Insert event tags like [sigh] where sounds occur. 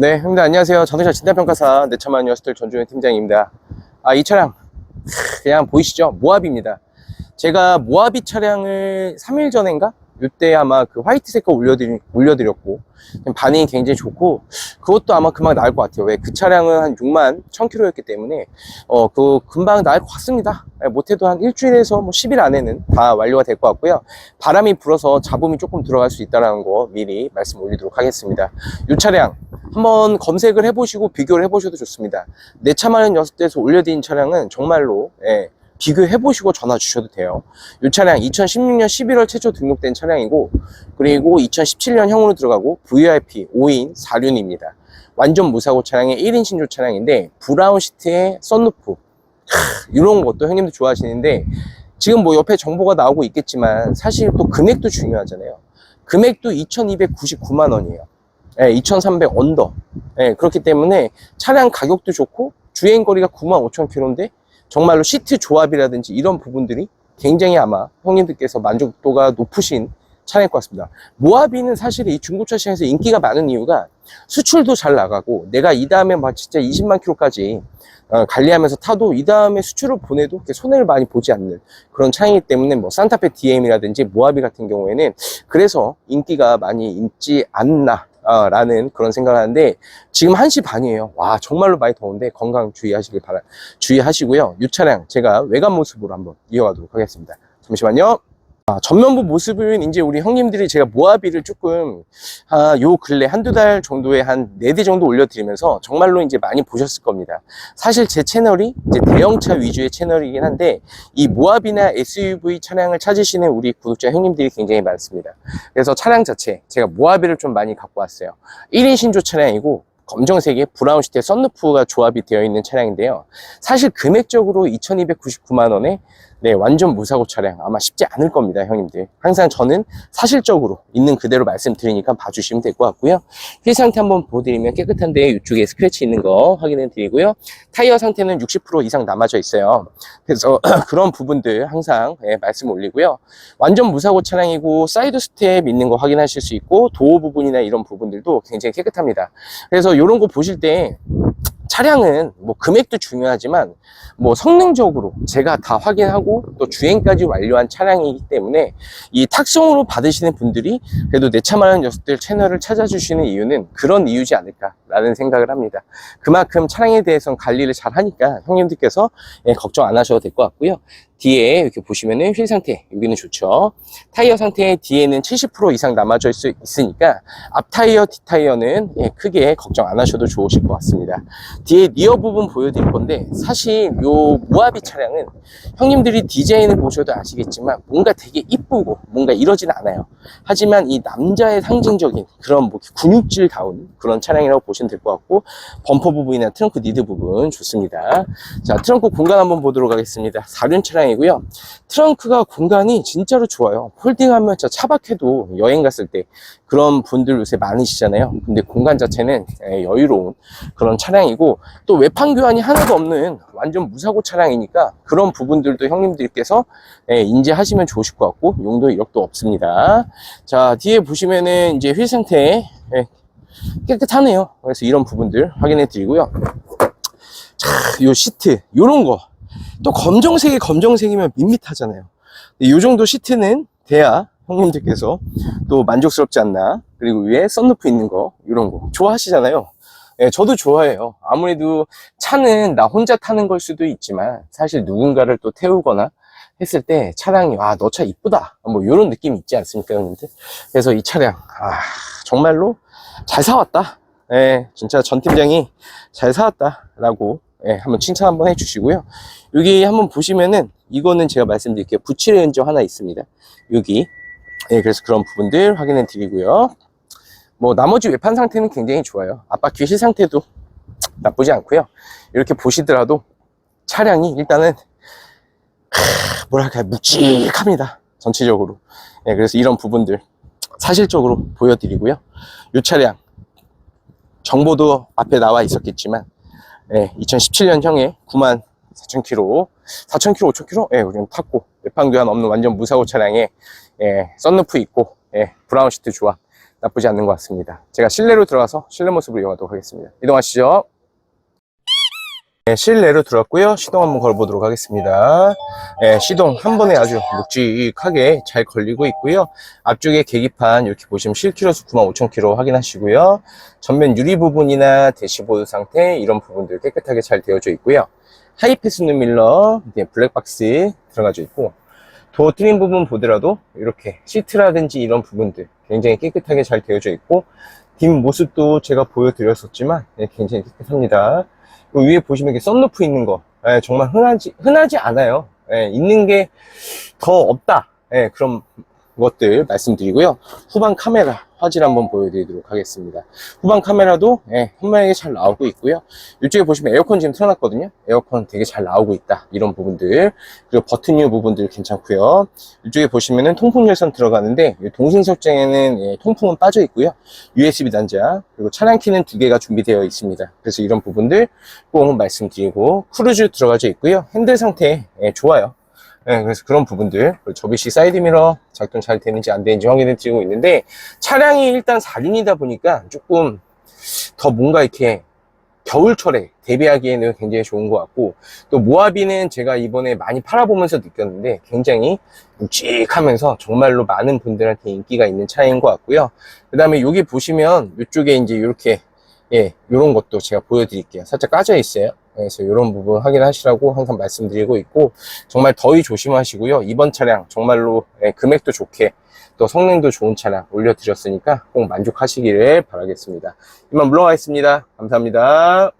네, 형님들 안녕하세요. 자동차 진단평가사 내차만 여스들 전주현 팀장입니다. 아, 이 차량 그냥 보이시죠? 모하비입니다. 제가 모하비 차량을 3일 전인가? 이때 아마 그 화이트 색깔 올려드리, 올려드렸고 반응이 굉장히 좋고 그것도 아마 금방 나을 것 같아요. 왜 그 차량은 한 6만 1000km였기 때문에 어, 그 금방 나을 것 같습니다. 예, 못해도 한 일주일에서 뭐 10일 안에는 다 완료가 될 것 같고요. 바람이 불어서 잡음이 조금 들어갈 수 있다는 거 미리 말씀 올리도록 하겠습니다. 이 차량 한번 검색을 해보시고 비교를 해보셔도 좋습니다. 내 차만은 여섯 대에서 올려드린 차량은 정말로 예, 비교해보시고 전화 주셔도 돼요. 이 차량 2016년 11월 최초 등록된 차량이고 그리고 2017년형으로 들어가고 VIP 5인 4륜입니다. 완전 무사고 차량의 1인 신조 차량인데 브라운 시트에 썬루프 이런 것도 형님들 좋아하시는데 지금 뭐 옆에 정보가 나오고 있겠지만 사실 또 금액도 중요하잖아요. 금액도 2,299만 원이에요. 예, 2,300 언더. 예, 그렇기 때문에 차량 가격도 좋고 주행 거리가 9만 5천 킬로인데 정말로 시트 조합이라든지 이런 부분들이 굉장히 아마 형님들께서 만족도가 높으신 차량일 것 같습니다. 모하비는 사실 이 중고차 시장에서 인기가 많은 이유가 수출도 잘 나가고 내가 이 다음에 막 진짜 20만 킬로까지 어, 관리하면서 타도 이 다음에 수출을 보내도 손해를 많이 보지 않는 그런 차량이기 때문에 뭐 산타페 DM이라든지 모하비 같은 경우에는 그래서 인기가 많이 있지 않나 어, 라는 그런 생각을 하는데 지금 1시 반이에요. 와 정말로 많이 더운데 건강 주의하시길 바라 주의하시고요. 이 차량 제가 외관 모습으로 한번 이어가도록 하겠습니다. 잠시만요 아, 전면부 모습은 이제 우리 형님들이 제가 모하비를 조금 아, 요 근래 한두 달 정도에 한 네 대 정도 올려드리면서 정말로 이제 많이 보셨을 겁니다. 사실 제 채널이 이제 대형차 위주의 채널이긴 한데 이 모하비나 SUV 차량을 찾으시는 우리 구독자 형님들이 굉장히 많습니다. 그래서 차량 자체 제가 모하비를 좀 많이 갖고 왔어요. 1인 신조 차량이고 검정색의 브라운 시트에 썬루프가 조합이 되어 있는 차량인데요. 사실 금액적으로 2299만 원에 네, 완전 무사고 차량 아마 쉽지 않을 겁니다, 형님들. 항상 저는 사실적으로 있는 그대로 말씀드리니까 봐주시면 될 것 같고요. 휠 상태 한번 보여드리면 깨끗한데 이쪽에 스크래치 있는 거 확인해 드리고요. 타이어 상태는 60% 이상 남아져 있어요. 그래서 [clears throat] 그런 부분들 항상 예, 말씀 올리고요. 완전 무사고 차량이고 사이드 스텝 있는 거 확인하실 수 있고 도어 부분이나 이런 부분들도 굉장히 깨끗합니다. 그래서 이런 거 보실 때 차량은 뭐 금액도 중요하지만 뭐 성능적으로 제가 다 확인하고 또 주행까지 완료한 차량이기 때문에 이 탁송으로 받으시는 분들이 그래도 내차 많은 녀석들 채널을 찾아주시는 이유는 그런 이유지 않을까 라는 생각을 합니다. 그만큼 차량에 대해서는 관리를 잘 하니까 형님들께서 예, 걱정 안 하셔도 될 것 같고요. 뒤에 이렇게 보시면은 휠 상태 여기는 좋죠. 타이어 상태 뒤에는 70% 이상 남아져 있, 있으니까 앞 타이어, 뒷 타이어는 예, 크게 걱정 안 하셔도 좋으실 것 같습니다. 뒤에 리어 부분 보여드릴 건데 사실 요 모하비 차량은 형님들이 디자인을 보셔도 아시겠지만 뭔가 되게 이쁘고 뭔가 이러진 않아요. 하지만 이 남자의 상징적인 그런 뭐 근육질 다운 그런 차량이라고 보시면 될 것 같고 범퍼 부분이나 트렁크 니드 부분 좋습니다. 자 트렁크 공간 한번 보도록 하겠습니다. 4륜 차량이고요. 트렁크가 공간이 진짜로 좋아요. 홀딩하면 진짜 차박해도 여행 갔을 때 그런 분들 요새 많으시잖아요. 근데 공간 자체는 예, 여유로운 그런 차량이고 또 외판 교환이 하나도 없는 완전 무사고 차량이니까 그런 부분들도 형님들께서 예, 인지하시면 좋으실 것 같고 용도 이력도 없습니다. 자 뒤에 보시면은 이제 휠 상태 예, 깨끗하네요. 그래서 이런 부분들 확인해 드리고요. 자, 요 시트 요런 거또 검정색이 검정색이면 밋밋하잖아요. 이 정도 시트는 돼야 형님들께서 또 만족스럽지 않나. 그리고 위에 썬루프 있는 거, 이런 거. 좋아하시잖아요. 예, 저도 좋아해요. 아무래도 차는 나 혼자 타는 걸 수도 있지만, 사실 누군가를 또 태우거나 했을 때 차량이, 와, 너 차 이쁘다. 뭐, 이런 느낌이 있지 않습니까, 형님들? 그래서 이 차량, 아, 정말로 잘 사왔다. 예, 진짜 전 팀장이 잘 사왔다. 라고, 예, 한번 칭찬 한번 해주시고요. 여기 한번 보시면은, 이거는 제가 말씀드릴게요. 부칠의 흔적 하나 있습니다. 여기. 예, 그래서 그런 부분들 확인해 드리고요. 뭐, 나머지 외판 상태는 굉장히 좋아요. 앞바퀴 실 상태도 나쁘지 않고요. 이렇게 보시더라도 차량이 일단은, 하, 뭐랄까, 묵직합니다. 전체적으로. 예, 그래서 이런 부분들 사실적으로 보여드리고요. 이 차량, 정보도 앞에 나와 있었겠지만, 예, 2017년형에 9만 4,000km, 4,000km, 5,000km? 예, 우리는 탔고, 외판 교환 없는 완전 무사고 차량에, 예, 썬루프 있고, 예, 브라운 시트 조합. 나쁘지 않는 것 같습니다. 제가 실내로 들어가서 실내 모습을 이용하도록 하겠습니다. 이동하시죠. 네, 실내로 들어왔고요. 시동 한번 걸어보도록 하겠습니다. 네, 시동 한 번에 아주 묵직하게 잘 걸리고 있고요. 앞쪽에 계기판 이렇게 보시면 실키로수 95,000km 확인하시고요. 전면 유리 부분이나 대시보드 상태 이런 부분들 깨끗하게 잘 되어져 있고요. 하이패스 눈밀러, 블랙박스 들어가져 있고 도어 트림 부분 보더라도 이렇게 시트라든지 이런 부분들 굉장히 깨끗하게 잘 되어져 있고 뒷 모습도 제가 보여드렸었지만 네, 굉장히 깨끗합니다. 그 위에 보시면 이렇게 썬루프 있는 거 예, 정말 흔하지 흔하지 않아요. 예, 있는 게 더 없다. 예, 그런 것들 말씀드리고요. 후방 카메라 화질 한번 보여드리도록 하겠습니다. 후방 카메라도 예, 현명하게 잘 나오고 있고요. 이쪽에 보시면 에어컨 지금 틀어놨거든요. 에어컨 되게 잘 나오고 있다. 이런 부분들 그리고 버튼류 부분들 괜찮고요. 이쪽에 보시면은 통풍 열선 들어가는데 이 동생 설정에는 예, 통풍은 빠져 있고요. USB 단자 그리고 차량 키는 두 개가 준비되어 있습니다. 그래서 이런 부분들 꼭 말씀드리고 크루즈 들어가져 있고요. 핸들 상태 예, 좋아요. 예, 그래서 그런 부분들 접이식 사이드미러 작동 잘 되는지 안 되는지 확인해 드리고 있는데 차량이 일단 4륜이다 보니까 조금 더 뭔가 이렇게 겨울철에 대비하기에는 굉장히 좋은 것 같고 또 모하비는 제가 이번에 많이 팔아보면서 느꼈는데 굉장히 묵직하면서 정말로 많은 분들한테 인기가 있는 차인 것 같고요. 그 다음에 여기 보시면 이쪽에 이제 이렇게 예 이런 것도 제가 보여드릴게요. 살짝 까져 있어요 그래서 이런 부분 확인하시라고 항상 말씀드리고 있고 정말 더위 조심하시고요. 이번 차량 정말로 예, 금액도 좋게 또 성능도 좋은 차량 올려드렸으니까 꼭 만족하시기를 바라겠습니다. 이만 물러가겠습니다. 감사합니다